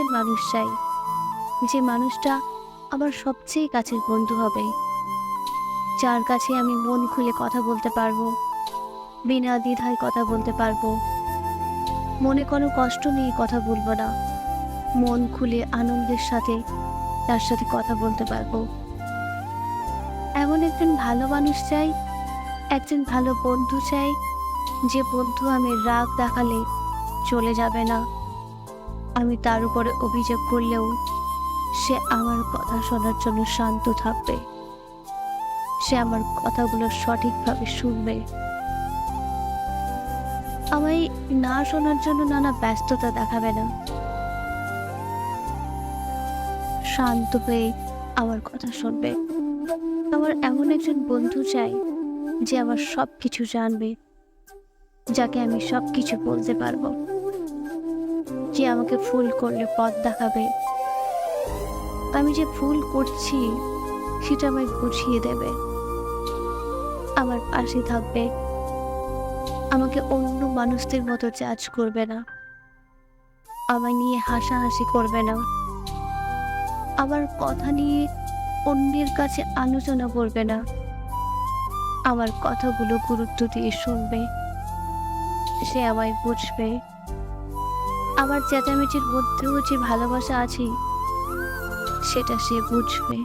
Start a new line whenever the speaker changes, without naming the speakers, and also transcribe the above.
একজন মানুষ চাই। যে মানুষটা আমার সবচেয়ে কাছের বন্ধু হবে। যার কাছে আমি মন খুলে কথা বলতে পারব, বিনা দ্বিধায় কথা বলতে পারব। মনে কোনো কষ্ট নিয়ে কথা বলব না। মন খুলে আনন্দের সাথে তার সাথে কথা বলতে পারব। এমন একজন ভালো মানুষ চাই, একজন ভালো বন্ধু চাই, যে বন্ধু আমি রাগ দেখালে চলে যাবে না। আমি তার উপরে অভিযোগ করলেও সে আমার কথা শোনার জন্য শান্ত থাকবে। সে আমার কথাগুলো সঠিকভাবে শুনবে। আমায় না শোনার জন্য নানা ব্যস্ততা দেখাবে না। শান্ত হয়ে আমার কথা শুনবে। আমার এমন একজন বন্ধু চাই যে আমার সব কিছু জানবে, যাকে আমি সব কিছু বলতে পারব। যে আমাকে ফুল করলে পথ দেখাবে। আমি যে ভুল করছি, সেটা আমায় বুঝিয়ে দেবে। আমার পাশে থাকবে। আমাকে অন্য মানুষদের মতো জাজ করবে না। আমায় নিয়ে হাসাহাসি করবে না। আমার কথা নিয়ে অন্যের কাছে আলোচনা করবে না। আমার কথাগুলো গুরুত্ব দিয়ে শুনবে। সে আমায় বুঝবে। আমার চেঁচামেচির মধ্যেও যে ভালোবাসা আছে সেটা সে বুঝবে।